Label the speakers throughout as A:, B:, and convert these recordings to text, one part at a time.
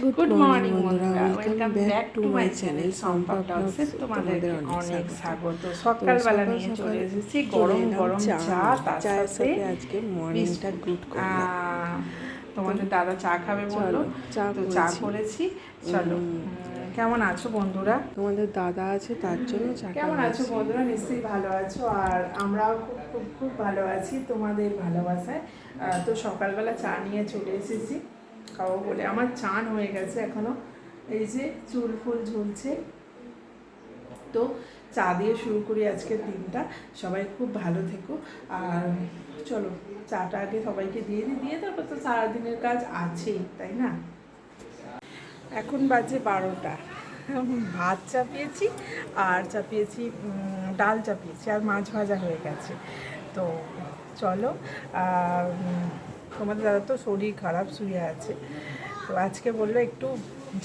A: Good morning বন্ধুরা। Welcome back to my channel Sampa ব্লগসে তোমাদের অনেক স্বাগত। সকালবেলা নিয়ে চলে এসেছি গরম গরম চা তার সাথে
B: আজকে মর্নিংটা গুড
A: তোমাদের দাদা চা খাবে বলল তো চা
B: করেছি।
A: চলো কেমন আছো বন্ধুরা?
B: তোমাদের দাদা আছে তার জন্য চা
A: কেমন আছো বন্ধুরা? নিশ্চয়ই ভালো আছো আর আমরাও খুব খুব খুব ভালো আছি তোমাদের ভালোবাসায়। তো সকালবেলা চা নিয়ে চলে এসেছি। খাব বলে। আমার চান হয়ে গেছে এখনও। এই যে চুল ফুল ঝুলছে। তো চা দিয়ে শুরু করি আজকের দিনটা। সবাই খুব ভালো থেকো। আর চলো, চাটা আগে সবাইকে দিয়ে দিই। দিয়ে তারপর তো সারাদিনের কাজ আছেই, তাই না? এখন বাজে বারোটা। ভাত চাপিয়েছি আর চাপিয়েছি ডাল চাপিয়েছি। আর মাছ ভাজা হয়ে গেছে। তো চলো তোমাদের দাদা তো শরীর খারাপ, শুয়ে আছে। তো আজকে বলল একটু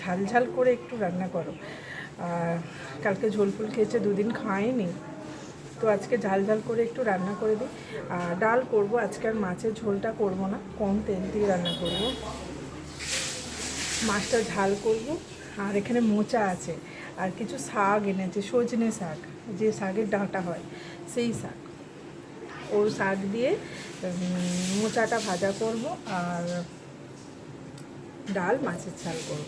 A: ঝাল ঝাল করে একটু রান্না করো। কালকে ঝোল ফুল খেয়েছে, দুদিন খায়নি। তো আজকে ঝাল ঝাল করে একটু রান্না করে দিই। আর ডাল করব, আজকে আর মাছের ঝোলটা করব না, কম তেল দিয়ে রান্না করব। মাছটা ঝাল করব, আর এখানে মোচা আছে। আর কিছু শাক এনেছে, সজনে শাক, যে শাকের ডাঁটা হয়, সেই শাক। ওর শাক দিয়ে মোচাটা ভাজা করব আর ডাল, মাছের ঝাল করব।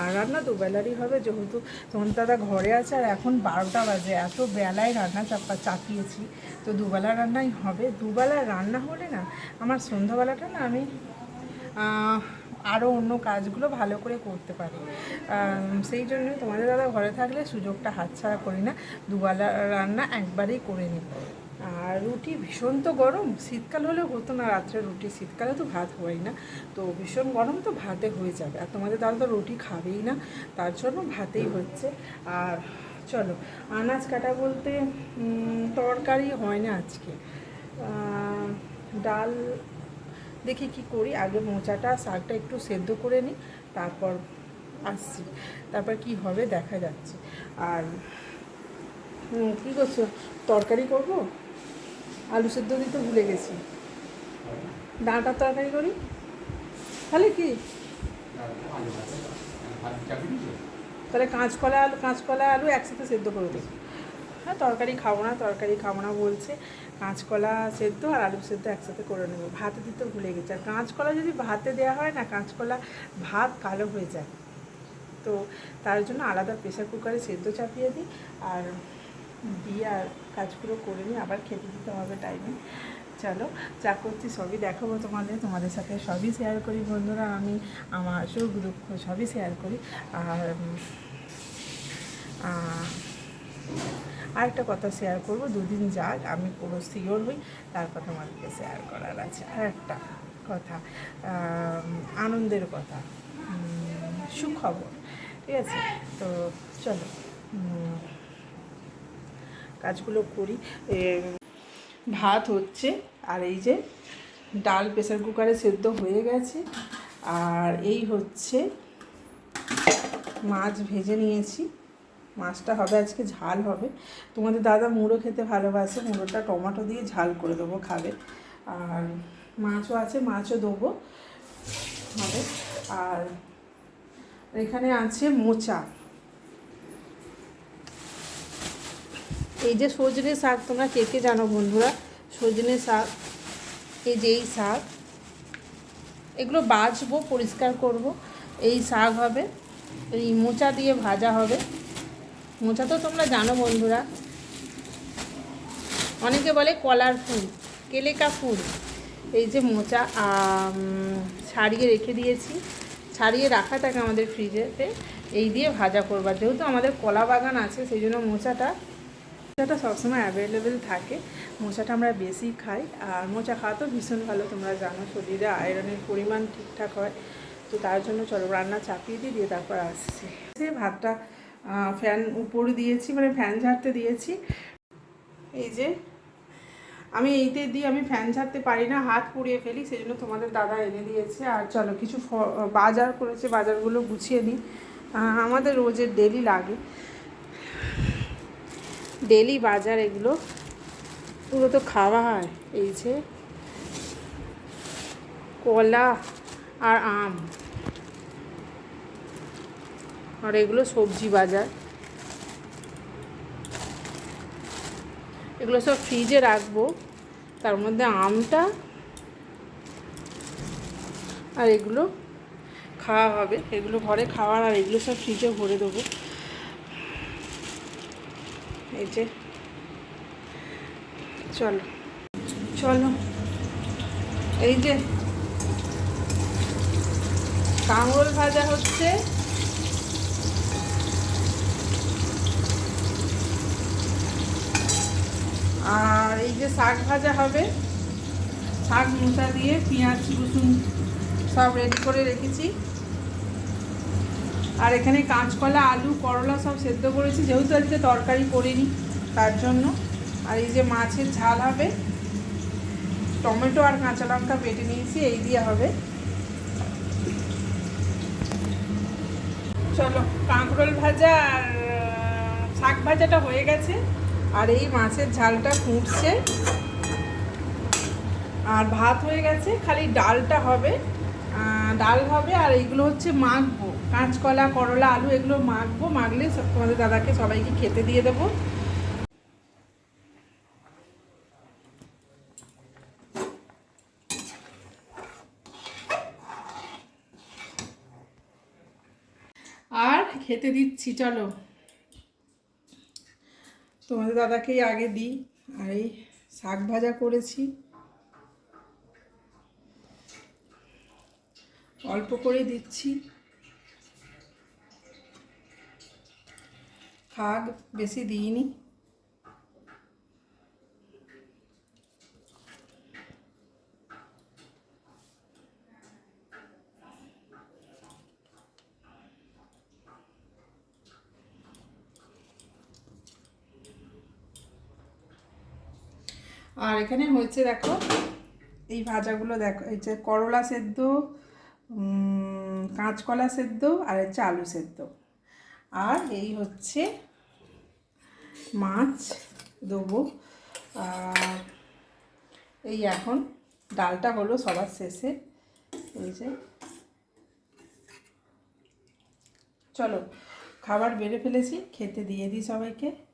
A: আর রান্না দুবেলারই হবে, যেহেতু তোমার দাদা ঘরে আছে আর এখন বারোটা বাজে, এত বেলায় রান্না চাপা চাপিয়েছি। তো দুবেলা রান্নাই হবে। দুবেলা রান্না হলে না, আমার সন্ধ্যাবেলাটা না আমি আরও অন্য কাজগুলো ভালো করে করতে পারি। সেই জন্যই তোমাদের দাদা ঘরে থাকলে সুযোগটা হাতছাড়া করি না। দুবেলা রান্না একবারেই করে নিই আর রুটি ভীষণ তো গরম। শীতকাল হলেও হতো না, রাত্রে রুটি, শীতকালে তো ভাত হয় না। তো ভীষণ গরম তো ভাতে হয়ে যাবে। আর তোমাদের দাদা তো রুটি খাবেই না, তার জন্য ভাতেই হচ্ছে। আর চলো, আনাজ কাটা বলতে তরকারি হয় না আজকে। ডাল দেখি কি করি, আগে মোচাটা, শাকটা একটু সেদ্ধ করে নিই, তারপর আসছি। তারপর কি হবে দেখা যাচ্ছে। আর কী করছ? তরকারি করব? আলু সেদ্ধ দিতে ভুলে গেছি। ডাঁটার তরকারি করি। তাহলে কি? তাহলে কাঁচকলা আলু কাঁচকলা আলু একসাথে সেদ্ধ করে দেবো। হ্যাঁ তরকারি খাব না, তরকারি খাব না বলছে। কাঁচকলা সেদ্ধ আর আলু সেদ্ধ একসাথে করে নেব। ভাতে দিতে ভুলে গেছে। আর কাঁচকলা যদি ভাতে দেওয়া হয় না, কাঁচকলা ভাত কালো হয়ে যায়। তো তার জন্য আলাদা প্রেশার কুকারে সেদ্ধ চাপিয়ে দিই। আর দিয়ে আর কাজগুলো করে নিই আবার খেতে দিতে হবে টাইমে চলো, যা করছি সবই দেখাবো তোমাদের তোমাদের সাথে সবই শেয়ার করি বন্ধুরা, আমি, আমার সুখ দুঃখ সবই শেয়ার করি। আর আরেকটা কথা শেয়ার করব, দুদিন যাক, আমি পুরো শিওর হই, তারপর তোমাদেরকে শেয়ার করার আছে। আর একটা কথা আনন্দের কথা সুখবর, ঠিক আছে? তো চলো কাজগুলো করি। ভাত হচ্ছে, আর এই যে ডাল প্রেসার কুকারে সেদ্ধ হয়ে গেছে। আর এই হচ্ছে মাছ ভেজে নিয়েছি। মাছটা হবে, আজকে ঝাল হবে। তোমাদের দাদা মুড়ো খেতে ভালোবাসে, মুড়োটা টমেটো দিয়ে ঝাল করে দেবো, খাবে। আর মাছও আছে, মাছও দেবো। হবে। আর এখানে আছে মোচা। এই যে সজনে শাক তোমরা কে কে জানো বন্ধুরা? সজনে শাক, এই যে এই শাক, এগুলো বাছবো পরিষ্কার করব। এই শাক হবে, এই মোচা দিয়ে ভাজা হবে। মোচা তো তোমরা জানো বন্ধুরা। অনেকে বলে কলার ফুল, কেলেকা ফুল। এই যে মোচা ছাড়িয়ে রেখে দিয়েছি। ছাড়িয়ে রাখা থাকে আমাদের ফ্রিজেতে। এই দিয়ে ভাজা করবার যেহেতু আমাদের কলা বাগান আছে, সেই জন্য মোচাটা মোচাটা সবসময় অ্যাভেলেবেল থাকে। মোচাটা আমরা বেশি খাই। আর মোচা খাওয়া তো ভীষণ ভালো, তোমরা জানো, শরীরে আয়রনের পরিমাণ ঠিকঠাক হয়। তো তার জন্য চলো রান্না চাপিয়ে দিয়ে দিয়ে তারপর আসছি। সে ভাতটা ফ্যান উপরে দিয়েছি মানে ফ্যান ঝাড়তে দিয়েছি। এই যে, আমি এইতে দিয়ে আমি ফ্যান ছাড়তে পারি না, হাত পুড়িয়ে ফেলি সেই জন্য তোমাদের দাদা এনে দিয়েছে। আর চলো, কিছু বাজার করেছে, বাজারগুলো গুছিয়ে নিই। আমাদের রোজের ডেলি লাগে। ডেলি বাজার এগুলো। পুরো তো খাওয়া হয়, এই যে কলা আর আম। আর এগুলো সবজি বাজার। এগুলো সব ফ্রিজে রাখব, তার মধ্যে আমটা আর এগুলো খাওয়া হবে। এগুলো ঘরে খাওয়ার আর এগুলো সব ফ্রিজে ভরে দেবো। এই যে। চলো। চলো। এই যে। কাঁকরোল ভাজা হচ্ছে। আর এই যে শাক ভাজা হবে। শাক মোটা দিয়ে পেঁয়াজ রসুন সব রেডি করে রেখেছি। আর এখানে কাঁচকলা, আলু, করলা সব সেদ্ধ করেছি, যেহেতু আজকে তরকারি করিনি, তার জন্য। আর এই যে মাছের ঝাল হবে, টমেটো আর কাঁচা লঙ্কা বেটে নিয়েছি, এই দিয়ে হবে। চলো, কাঁকরোল ভাজা আর শাক ভাজাটা হয়ে গেছে, আর এই মাছের ঝালটা ফুটছে। আর ভাত হয়ে গেছে, খালি ডালটা হবে ডাল হবে, আর এইগুলো হচ্ছে মাখবো। কাঁচকলা, করলা, আলু এগুলো মাখবো, মাখলে সব তোমাদের দাদাকে সবাইকে খেতে দিয়ে দেবো। আর খেতে দিচ্ছি, চলো। তোমাদের দাদাকেই আগে দিই, আর এই শাক ভাজা করেছি। অল্প করে দিচ্ছি। শাক বেশি দিইনি। আর এখানে হয়েছে দেখো, এই ভাজাগুলো দেখো, এই যে করলা সেদ্ধ কাঁচকলা সেদ্ধ আর হচ্ছে আলু সেদ্ধ। আর এই হচ্ছে মাছ দেবো। আর এই এখন ডালটা হলো সবার শেষে। এই যে। চলো, খাবার বেড়ে ফেলেছি, খেতে দিয়ে দিই সবাইকে।